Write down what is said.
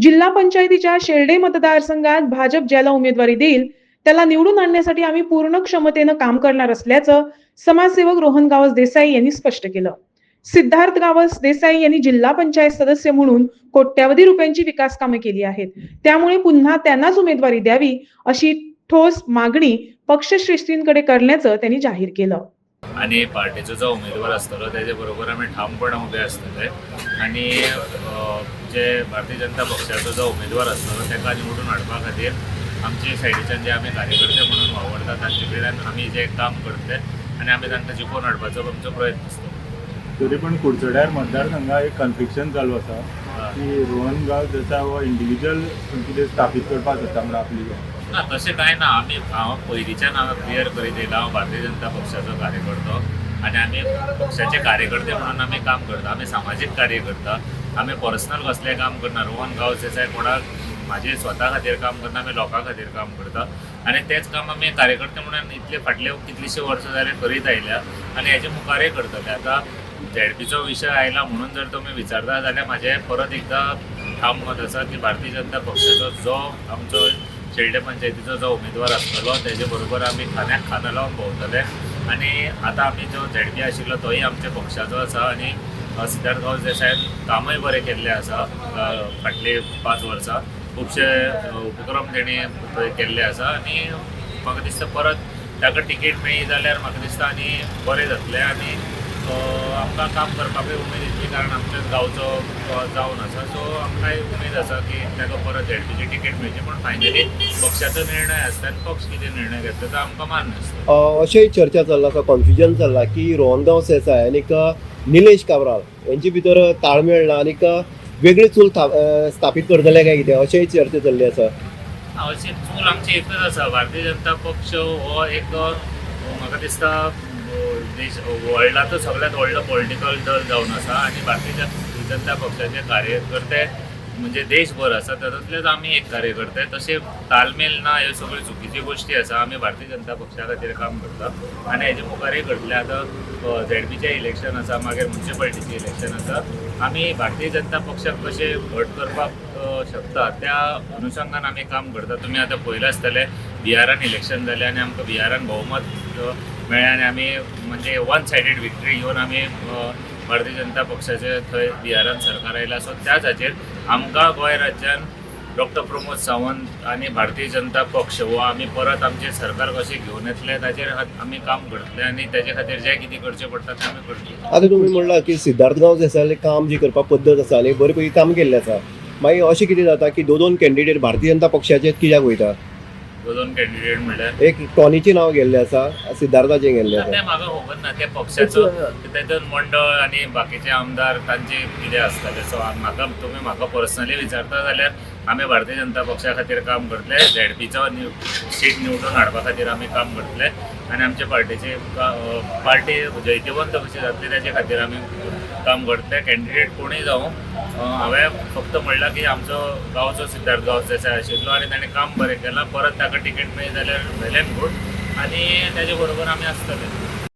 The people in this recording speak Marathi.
जिल्हा पंचायतीच्या शेर्डे मतदारसंघात भाजप ज्याला उमेदवारी देईल त्याला निवडून आणण्यासाठी आम्ही पूर्ण क्षमतेनं काम करणार असल्याचं समाजसेवक रोहन गावस देसाई यांनी स्पष्ट केलं. सिद्धार्थ गावस देसाई यांनी जिल्हा पंचायत सदस्य म्हणून कोट्यावधी रुपयांची विकास कामे केली आहेत. त्यामुळे पुन्हा त्यांनाच उमेदवारी द्यावी अशी ठोस मागणी पक्षश्रेष्ठींकडे करण्याचं त्यांनी जाहीर केलं. आणि पार्टीचो जो उमेदवार आसतलो तेजे बरोबर आमी ठामपणान उबे आसतले आणि अ, जे भारतीय जनता पक्षाचो जो उमेदवार आसतलो ताका निवडून हाडपा खातीर आमचे सायडीच्यान जे आमी कार्यकर्ते म्हणून वावरतात तांचे कडल्यान आमी जे काम करतले आणि आमी तांकां जिखोवन हाडपाचो आमचो प्रयत्न आसतलो तरी पण कुडचड्यार मतदारसंघात एक कन्फ्लिक्शन चालू हा. की रोहन गांव जसा हो इंडिविज्युअल कितें स्थापीत करपाक जाता म्हणून आपली. ना तशें कांय ना आमी हांव पयलींच्यान हांव क्लियर करीत येयला हांव भारतीय जनता पक्षाचो कार्यकर्तो. आनी आमी पक्षाचे कार्यकर्ते म्हणून आमी काम करता. आमी सामाजीक कार्य करता आमी पर्सनल कसले काम करना रोहन गांव जेसाय कोणाक माझे स्वता खातीर काम करना आमी लोकां खातीर काम करता. आनी तेंच काम आमी कार्यकर्ते म्हणून इतले फाटले कितलींशीं वर्सां जाले करीत आयल्या आनी हेजे मुखारय करतले. आतां झेडपीचो विशय आयला म्हणून जर तुमी विचारता जाल्यार माझे परत एकदां ठाम मत आसा की भारतीय जनता पक्षाचो जो आमचो शेल्डे पंचायतीचो जो उमेदवार आसतलो तेजे बरोबर आमी खांद्याक खांदो लावन भोंवतले आनी आतां आमी जो झेडपी आशिल्लो तोय आमच्या पक्षाचो आसा आनी सिद्धार्थ गांव साहेब कामूय बरें केल्लें आसा फाटलीं पांच वर्सां खुबशे उपक्रम तेणी केल्ले आसा आनी म्हाका दिसता परत ताका टिकेट मेळ्ळी जाल्यार म्हाका दिसता आनी बरें जातलें आनी अ, आमकां काम करपाकूय उमेद येतली कारण आमच्या गांवचो जावन आसा सो आमकांय उमेद आसा की ताका परत झेडपीची टिकेट मेळची पूण फायनली पक्षाचो निर्णय आसता आनी पक्ष कितें निर्णय घेतलो तो आमकां मान्य आसता अ, अशेंय चर्चा चल्ला आसा कन्फ्युजन चल्ला की रोहनगांव सेसाय आनीक निलेश काब्राल यांचे भितर ताळमेळ ना आनीक वेगळी चूल स्थापीत करतले काय कितें अशेंय चर्चा चल्ली आसा अशी चूल आमची एकच आसा भारतीय जनता पक्ष हो एक अ, म्हाका दिसता देश वर्ल्डाचो सगळ्यात व्हडलो पॉलिटिकल दल जावन आसा आनी भारतीय जनता पक्षाचे कार्यकर्ते म्हणजे देशभर आसा तातूंतलेच आमी एक कार्यकर्ते. तशें तालमेल ना ह्यो सगळ्यो चुकीच्यो गोश्टी आसा आमी भारतीय जनता पक्षा खातीर काम करता. आनी हेजे मुखारय करतले आतां झेडपीचें इलेक्शन आसा मागीर म्युन्सिपाल्टीचें इलेक्शन आसा आमी भारतीय जनता पक्षाक कशें घट करपाक शकता त्या अनुशंगान आमी काम करता. तुमी आतां पयलें आसतलें बिहारान इलेक्शन जालें आनी आमकां बिहारान भोवमत म्हणजे अ, आनी आमी म्हणजे वन सायडेड विक्ट्री घेवन आमी भारतीय जनता पक्षाचे थंय बिहारान सरकार आयला सो त्याच हाचेर आमकां गोंय राज्यान डॉक्टर प्रमोद सावंत आनी भारतीय जनता पक्ष हो आमी परत आमचें सरकार कशें घेवन येतले ताचेर आमी काम करतले आनी ताचे खातीर जें कितें करचें पडटा तें आमी करतले. आतां तुमी म्हणला की सिद्धार्थ गांव देसाय काम जी करपाक पद्दत आसा आनी बरे पैकी काम केल्लें आसा मागीर अशें कितें जाता की दोन दोन कॅन्डिडेट भारतीय जनता पक्षाचे कित्याक वयता? दोन कॅन्डिडेट म्हणल्यार एक टॉनीचें नांव गेल्लें आसा सिद्धार्थाचें गेल्लें तें आसा म्हाका खबर ना त्या पक्षाचो. तेतून मंडळ आनी बाकीचे आमदार तांचे कितें आसतलें सो म्हाका तुमी म्हाका पर्सनली विचारता जाल्यार आमी भारतीय जनता पक्षा खातीर काम करतले झेडपीचो सीट निवडून हाडपा खातीर आमी काम करतले आनी आमच्या पार्टीची पार्टी जैतिवंत कशी जातली ताचे खातीर आमी काम करतले कॅन्डिडेट कोणूय जावं हांवें फक्त म्हणलां की आमचो गांवचो सिद्धार्थ गांवचो देसाय आशिल्लो आनी ताणें काम बरें केलां परत ताका टिकेट मेळ्ळी जाल्यार वेल एंड गूड आनी तेजे बरोबर आमी आसतले